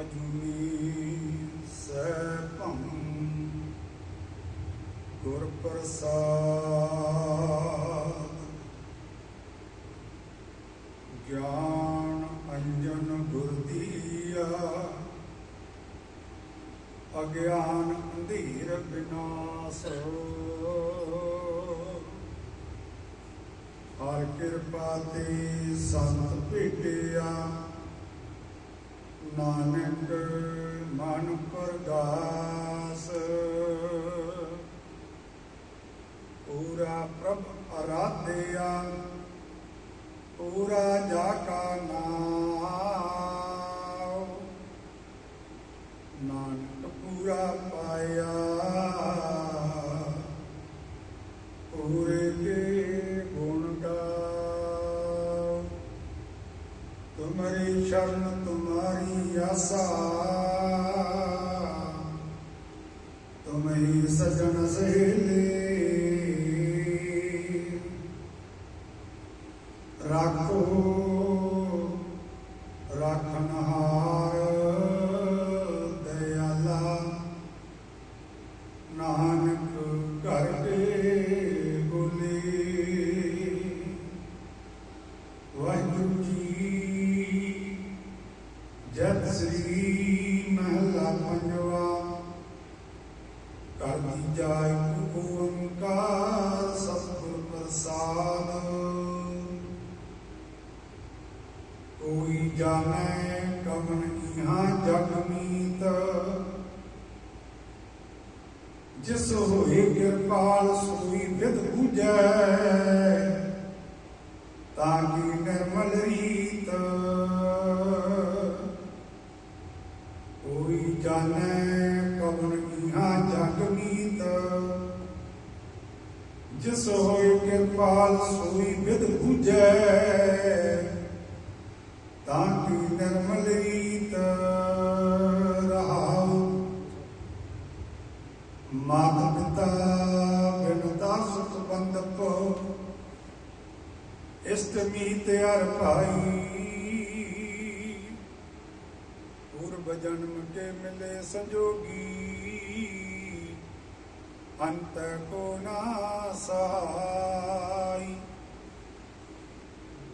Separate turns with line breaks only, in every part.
ਅਜੂਨੀ ਸੈਭੰ ਗੁਰ ਪ੍ਰਸਾਦ ਗਿਆਨ ਅੰਜਨ ਗੁਰ ਦੀਆ ਅਗਿਆਨ ਅੰਧੀਰ ਵਿਨਾਸ਼ ਹਰ ਕਿਰਪਾ ਤੇ ਸੰਤ ਭੇਟਿਆ। ਨਾਨਕ ਮਨ ਪਰਗਾਸ ਪੂਰਾ ਪ੍ਰਭ ਅਰਾਧਿਆ, ਪੂਰਾ ਜਾ ਕਾ ਨਾਮ ਨਾਨਕ ਪੂਰਾ ਪਾਇਆ, ਪੂਰੇ ਕੇ ਗੁਣ ਗਾਓ ਤੁਮਰੀ ਸ਼ਰਨ प्यासा सजन से ले राखो राखनहार दयाला नानक कर ਜਦ ਸ੍ਰੀ ਮਹਲਾ ਪੰਜਵਾ ਕਰਦੀ ਜਾਇ ਓੰਕਾਰ ਸਤਿਗੁਰ ਪ੍ਰਸਾਦ। ਕੋਈ ਜਾਣੈ ਕਵਨ ਇਹਾਂ ਜਗ ਮੀਤ, ਜਿਸ ਹੋਏ ਕਿਰਪਾਲ ਸੋਈ ਵਿਦ ਬੂਝੈ ਤਾਂ ਕਿ ਨਿਰਮਲ ਰੀਤ ਜਿਸ ਹੋਏ ਕਿਰਪਾਲ ਸੋਈ ਵਿਦ ਬੂਝੈ ਤਾਂ ਕੀ ਨਿਰਮਲ ਰੀਤ ਰਹਾਉ? ਮਾਤ ਪਿਤਾ ਬਿਨਤਾ ਸੁਖ ਬੰਦਪ ਇਸਤਮੀ ਤਿਆਰ ਭਾਈ। ਪੂਰਬ ਜਨਮ ਕੇ ਮਿਲੇ ਸੰਜੋਗੀ ਅੰਤ ਕੋ ਨਾ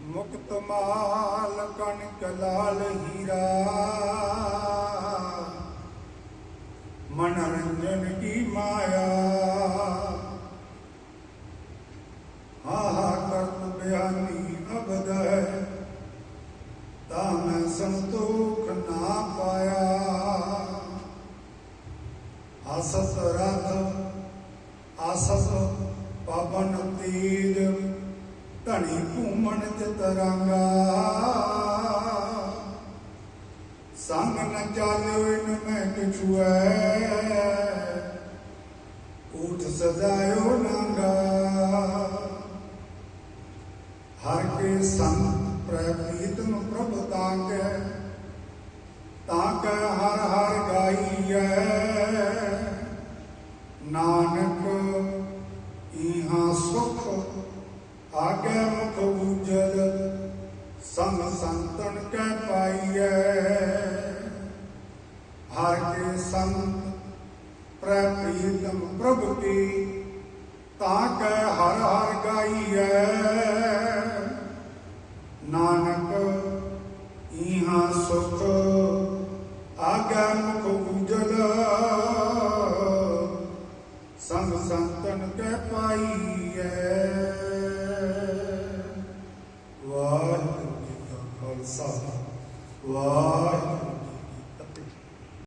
ਮੁਕਤ ਮਾਲ ਕਣਕ ਲਾਲ ਹੀਰਾ। ਮਨਰੰਜਨ ਕੀ ਮਾਇਆ। ਆਹਾ ਕਰਤ ਬਿਆਨੀ ਅਬਦ ਹੈ। ਤਾਂ ਮੈਂ ਸੰਤੋਖ ਨਾ ਪਾਇਆ। ਆਸਸ ਰਥ ਆਸਸ ਪਵਨ ਤੀਰ, ਧਣੀ ਭੂਮਣ ਚਤਰੰਗਾ ਸੰਗ ਨ ਚਾਲਿਓ ਇਨ ਮੈਂ ਕਿਛੁਐ ਊਠ ਸਜਾਇਓ ਨੰਗਾ। ਹਰ ਕੇ ਸੰਤ ਪ੍ਰਪੀਤਮ ਪ੍ਰਭ ਤਾਕੈ ਤਾਕੈ ਹਰ ਪ੍ਰਪੀਤਮ ਪ੍ਰਭ ਕੀ ਤਾਂ ਕੈ ਹਰ ਹਰ ਗਾਈਐ। ਨਾਨਕ